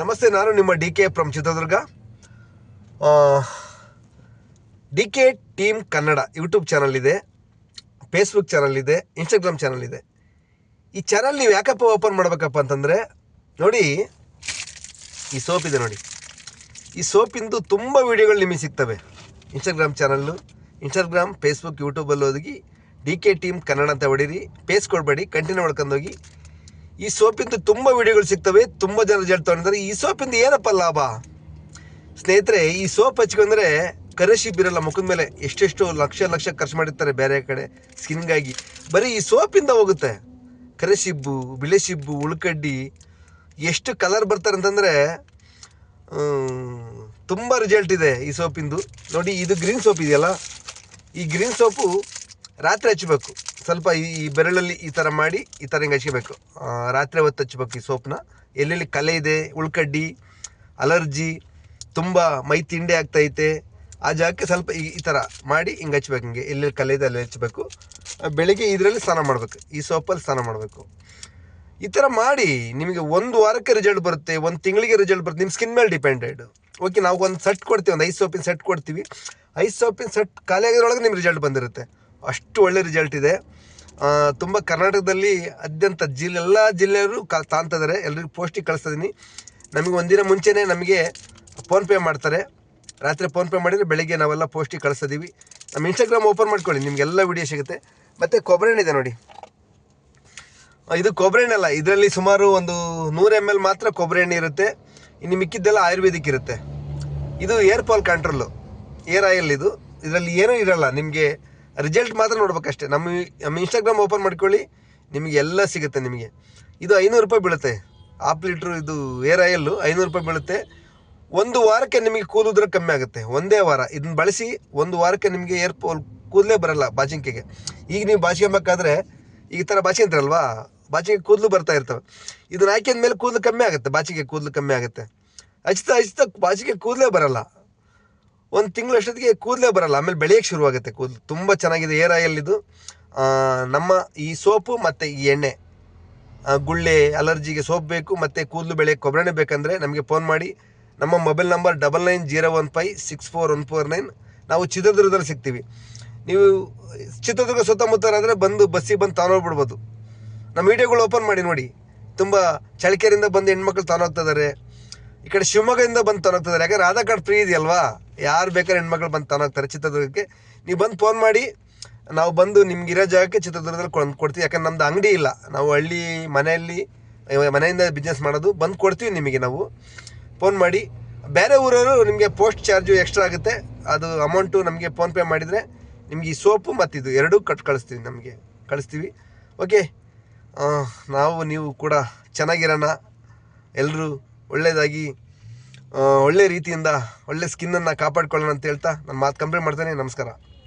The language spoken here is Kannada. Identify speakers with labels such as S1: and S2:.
S1: ನಮಸ್ತೆ, ನಾನು ನಿಮ್ಮ D K from Chitradurga. D K team Kannada YouTube channel ಇದೆ ಫೇಸ್ಬುಕ್ ಚಾನಲ್ ಇದೆ ಇನ್ಸ್ಟಾಗ್ರಾಮ್ ಚಾನಲ್ ಇದೆ. ಈ ಚಾನಲ್ ನೀವು ಯಾಕಪ್ಪ ಓಪನ್ ಮಾಡಬೇಕಪ್ಪ ಅಂತಂದರೆ, ನೋಡಿ, ಈ ಸೋಪ್ ಇದೆ ನೋಡಿ. ಈ ಸೋಪಿಂದು ತುಂಬ ವೀಡಿಯೋಗಳು ನಿಮಗೆ ಸಿಗ್ತವೆ. ಇನ್ಸ್ಟಾಗ್ರಾಮ್ ಚಾನಲ್ಲು ಇನ್ಸ್ಟಾಗ್ರಾಮ್ ಫೇಸ್ಬುಕ್ ಯೂಟ್ಯೂಬಲ್ಲಿ ಹೋಗಿ ಡಿ ಕೆ ಟೀಮ್ ಕನ್ನಡ ಅಂತ ಹೊಡೀರಿ. ಪೇಸ್ ಕೊಡಬೇಡಿ ಕಂಟಿನ್ಯೂ ಮಾಡ್ಕೊಂಡೋಗಿ ಈ ಸೋಪಿಂದು ತುಂಬ ವಿಡಿಯೋಗಳು ಸಿಗ್ತವೆ, ತುಂಬ ಜನ ತೊಗೊಂಡಿದ್ದಾರೆ ಈ ಸೋಪಿಂದ ಏನಪ್ಪ ಲಾಭ? ಸ್ನೇಹಿತರೆ, ಈ ಸೋಪ್ ಹಚ್ಕೊಂಡ್ರೆ ಕರೆಸಿ ಇರಲ್ಲ ಮುಖದ ಮೇಲೆ ಎಷ್ಟೆಷ್ಟು ಲಕ್ಷ ಲಕ್ಷ ಖರ್ಚು ಮಾಡಿರ್ತಾರೆ ಬೇರೆ ಕಡೆ ಸ್ಕಿನ್ಗಾಗಿ. ಬರೀ ಈ ಸೋಪಿಂದ ಹೋಗುತ್ತೆ. ಕರೆಸಿಬ್ಬು ಬಿಳೆ ಸಿಬ್ಬು ಉಳ್ಕಡ್ಡಿ, ಎಷ್ಟು ಕಲರ್ ಬರ್ತಾರೆ ಅಂತಂದರೆ ತುಂಬ ರಿಸಲ್ಟ್ ಇದೆ ಈ ಸೋಪಿಂದು. ನೋಡಿ, ಇದು ಗ್ರೀನ್ ಸೋಪ್ ಇದೆಯಲ್ಲ? ಈ ಗ್ರೀನ್ ಸೋಪು ರಾತ್ರಿ ಹಚ್ಚಬೇಕು. ಸ್ವಲ್ಪ ಈ ಬೆರಳಲ್ಲಿ ಈ ಥರ ಮಾಡಿ ಈ ಥರ ಹಿಂಗೆ ಹಚ್ಕೋಬೇಕು. ರಾತ್ರಿ ಹೊತ್ತು ಹಚ್ಬೇಕು ಈ ಸೋಪ್ನ. ಎಲ್ಲೆಲ್ಲಿ ಕಲೆ ಇದೆ, ಉಳ್ಕಡ್ಡಿ, ಅಲರ್ಜಿ, ತುಂಬ ಮೈ ತಿಂಡಿ ಆಗ್ತೈತೆ ಆ ಜಾಗಕ್ಕೆ ಸ್ವಲ್ಪ ಈ ಈ ಥರ ಮಾಡಿ ಹಿಂಗೆ ಹಚ್ಬೇಕು ಹಿಂಗೆ. ಎಲ್ಲೆಲ್ಲಿ ಕಲೆ ಇದೆ ಅಲ್ಲಿ ಹಚ್ಬೇಕು. ಬೆಳಿಗ್ಗೆ ಇದರಲ್ಲಿ ಸ್ನಾನ ಮಾಡಬೇಕು. ಈ ಸೋಪಲ್ಲಿ ಸ್ನಾನ ಮಾಡಬೇಕು. ಈ ಥರ ಮಾಡಿ ನಿಮಗೆ ಒಂದು ವಾರಕ್ಕೆ ರಿಸಲ್ಟ್ ಬರುತ್ತೆ, ಒಂದು ತಿಂಗಳಿಗೆ ರಿಸಲ್ಟ್ ಬರುತ್ತೆ. ನಿಮ್ಮ ಸ್ಕಿನ್ ಮೇಲೆ ಡಿಪೆಂಡೆಡ್ ಓಕೆ ನಾವು ಒಂದು ಸೆಟ್ ಕೊಡ್ತೀವಿ, ಒಂದು ಐದು ಸೋಪಿನ ಸೆಟ್ ಕೊಡ್ತೀವಿ. ಐದು ಸೋಪಿನ ಸೆಟ್ ಖಾಲಿ ಆಗಿದ್ರೊಳಗೆ ನಿಮ್ಗೆ ರಿಸಲ್ಟ್ ಬಂದಿರುತ್ತೆ. ಅಷ್ಟು ಒಳ್ಳೆ ರಿಸಲ್ಟ್ ಇದೆ. ತುಂಬ ಕರ್ನಾಟಕದಲ್ಲಿ ಅತ್ಯಂತ ಜಿಲ್ಲೆ, ಎಲ್ಲ ಜಿಲ್ಲೆಯವರು ಕ ತಾಂತಿದ್ದಾರೆ ಎಲ್ರಿಗೂ ಪೋಸ್ಟಿಗೆ ಕಳಿಸ್ತಾ ಇದೀನಿ. ನಮಗೆ ಒಂದಿನ ಮುಂಚೆನೇ ನಮಗೆ ಫೋನ್ಪೇ ಮಾಡ್ತಾರೆ. ರಾತ್ರಿ ಫೋನ್ಪೇ ಮಾಡಿದರೆ ಬೆಳಿಗ್ಗೆ ನಾವೆಲ್ಲ ಪೋಸ್ಟಿಗೆ ಕಳಿಸ್ತಿದ್ದೀವಿ ನಮ್ಮ ಇನ್ಸ್ಟಾಗ್ರಾಮ್ ಓಪನ್ ಮಾಡ್ಕೊಳ್ಳಿ, ನಿಮಗೆಲ್ಲ ವಿಡಿಯೋ ಸಿಗುತ್ತೆ. ಮತ್ತು ಕೊಬ್ಬರಿ ಎಣ್ಣೆ ಇದೆ ನೋಡಿ. ಇದು ಕೊಬ್ಬರಿ ಎಣ್ಣೆ ಅಲ್ಲ, ಇದರಲ್ಲಿ ಸುಮಾರು ಒಂದು ನೂರು ಎಂ ಎಲ್ ಮಾತ್ರ ಕೊಬ್ಬರಿ ಎಣ್ಣೆ ಇರುತ್ತೆ. ಇನ್ನು ಮಿಕ್ಕಿದ್ದೆಲ್ಲ ಆಯುರ್ವೇದಿಕ್ ಇರುತ್ತೆ. ಇದು hair fall control hair oil ಇದು. ಇದರಲ್ಲಿ ಏನೂ ಇರಲ್ಲ, ನಿಮಗೆ ರಿಸಲ್ಟ್ ಮಾತ್ರ ನೋಡ್ಬೇಕಷ್ಟೇ. ನಮ್ಮ ನಮ್ಮ ಇನ್ಸ್ಟಾಗ್ರಾಮ್ ಓಪನ್ ಮಾಡ್ಕೊಳ್ಳಿ, ನಿಮಗೆ ಎಲ್ಲ ಸಿಗುತ್ತೆ ನಿಮಗೆ. ಇದು ಐನೂರು ರೂಪಾಯಿ ಬೀಳುತ್ತೆ. ಹಾಫ್ ಲೀಟ್ರು ಇದು ಏರ್ ಆಯಲ್ಲು ಐನೂರು ರೂಪಾಯಿ ಬೀಳುತ್ತೆ. ಒಂದು ವಾರಕ್ಕೆ ನಿಮಗೆ ಕೂದಿದ್ರೆ ಕಮ್ಮಿ ಆಗುತ್ತೆ. ಒಂದೇ ವಾರ. ಇದನ್ನ ಬಳಸಿ ಒಂದು ವಾರಕ್ಕೆ ನಿಮಗೆ ಏರ್ ಕೂದಲೇ ಬರಲ್ಲ ಬಾಚಿಂಕೆಗೆ ಈಗ ನೀವು ಬಾಚಿಕೊಂಬೇಕಾದ್ರೆ ಈ ಥರ ಬಾಚಿಂತಾರಲ್ವಾ ಬಾಚಿಗೆ ಕೂದಲು ಬರ್ತಾ ಇರ್ತವೆ. ಇದನ್ನ ಹಾಕಿದ ಮೇಲೆ ಕೂದಲು ಕಮ್ಮಿ ಆಗುತ್ತೆ. ಬಾಚಿಗೆ ಕೂದಲು ಕಮ್ಮಿ ಆಗುತ್ತೆ. ಹಚ್ತಾ ಹಚ್ತಾ ಬಾಚಿಗೆ ಕೂದಲೇ ಬರಲ್ಲ. ಒಂದು ತಿಂಗಳು ಅಷ್ಟೊತ್ತಿಗೆ ಕೂದಲೇ ಬರಲ್ಲ. ಆಮೇಲೆ ಬೆಳೆಯೋಕ್ಕೆ ಶುರುವಾಗುತ್ತೆ ಕೂದಲು. ತುಂಬ ಚೆನ್ನಾಗಿದೆ ಏರ್ ಆಯಲ್ಲಿದು ನಮ್ಮ ಈ ಸೋಪು ಮತ್ತು ಈ ಎಣ್ಣೆ. ಗುಳ್ಳೆ, ಅಲರ್ಜಿಗೆ ಸೋಪ್ ಬೇಕು, ಮತ್ತು ಕೂದಲು ಬೆಳೆ ಕೊಬ್ಬರಣೆ ಬೇಕಂದರೆ ನಮಗೆ ಫೋನ್ ಮಾಡಿ. ನಮ್ಮ mobile number double nine zero one five six four one four nine. ನಾವು ಚಿತ್ರದುರ್ಗದಲ್ಲಿ ಸಿಗ್ತೀವಿ. ನೀವು ಚಿತ್ರದುರ್ಗ ಸುತ್ತಮುತ್ತಲಾದರೆ ಬಂದು ಬಸ್ಸಿಗೆ ಬಂದು ತಗೊಂಡೋಗ್ಬಿಡ್ಬೋದು ನಮ್ಮ ವೀಡಿಯೋಗಳು ಓಪನ್ ಮಾಡಿ ನೋಡಿ. ತುಂಬ ಚಳಿಕೆರಿಂದ ಬಂದು ಹೆಣ್ಮಕ್ಳು ತಗೊಂಡೋಗ್ತಾ ಇದ್ದಾರೆ ಈ ಕಡೆ ಶಿವಮೊಗ್ಗದಿಂದ ಬಂದು ತಗೊಂಡೋಗ್ತಾ ಇದ್ದಾರೆ ಯಾಕಂದರೆ ಆಧಾರ್ ಕಾರ್ಡ್ ಫ್ರೀ ಇದೆಯಲ್ವಾ? ಯಾರು ಬೇಕಾದ್ರೆ ಹೆಣ್ಮಕ್ಳು ಬಂದು ತಾನಾಗ್ತಾರೆ ಚಿತ್ರದುರ್ಗಕ್ಕೆ, ನೀವು ಬಂದು ಫೋನ್ ಮಾಡಿ, ನಾವು ಬಂದು ನಿಮ್ಗೆ ಇರೋ ಜಾಗಕ್ಕೆ ಚಿತ್ರದುರ್ಗದಲ್ಲಿ ಕೊಂಡು ಕೊಡ್ತೀವಿ. ಯಾಕಂದ್ರೆ ನಮ್ದು ಅಂಗಡಿ ಇಲ್ಲ. ನಾವು ಹಳ್ಳಿ, ಮನೆಯಲ್ಲಿ ಮನೆಯಿಂದ ಬಿಸ್ನೆಸ್ ಮಾಡೋದು, ಬಂದು ಕೊಡ್ತೀವಿ ನಿಮಗೆ ನಾವು. ಫೋನ್ ಮಾಡಿ, ಬೇರೆ ಊರವರು ನಿಮಗೆ ಪೋಸ್ಟ್ ಚಾರ್ಜು ಎಕ್ಸ್ಟ್ರಾ ಆಗುತ್ತೆ. ಅದು ಅಮೌಂಟು ನಮಗೆ ಫೋನ್ಪೇ ಮಾಡಿದರೆ ನಿಮಗೆ ಈ ಸೋಪು ಮತ್ತು ಇದು ಎರಡೂ ಕಟ್ ಕಳಿಸ್ತೀವಿ ನಮಗೆ, ಕಳಿಸ್ತೀವಿ. ಓಕೆ ನಾವು, ನೀವು ಕೂಡ ಚೆನ್ನಾಗಿರೋಣ. ಎಲ್ಲರೂ ಒಳ್ಳೆಯದಾಗಿ ಒಳ್ಳೆ ರೀತಿಯಿಂದ ಒಳ್ಳೆ ಸ್ಕಿನ್ನನ್ನು ಕಾಪಾಡ್ಕೊಳ್ಳೋಣ ಅಂತ ಹೇಳ್ತಾ ನಾನು ಮಾತು ಕಂಪ್ಲೀಟ್ ಮಾಡ್ತೇನೆ. ನಮಸ್ಕಾರ.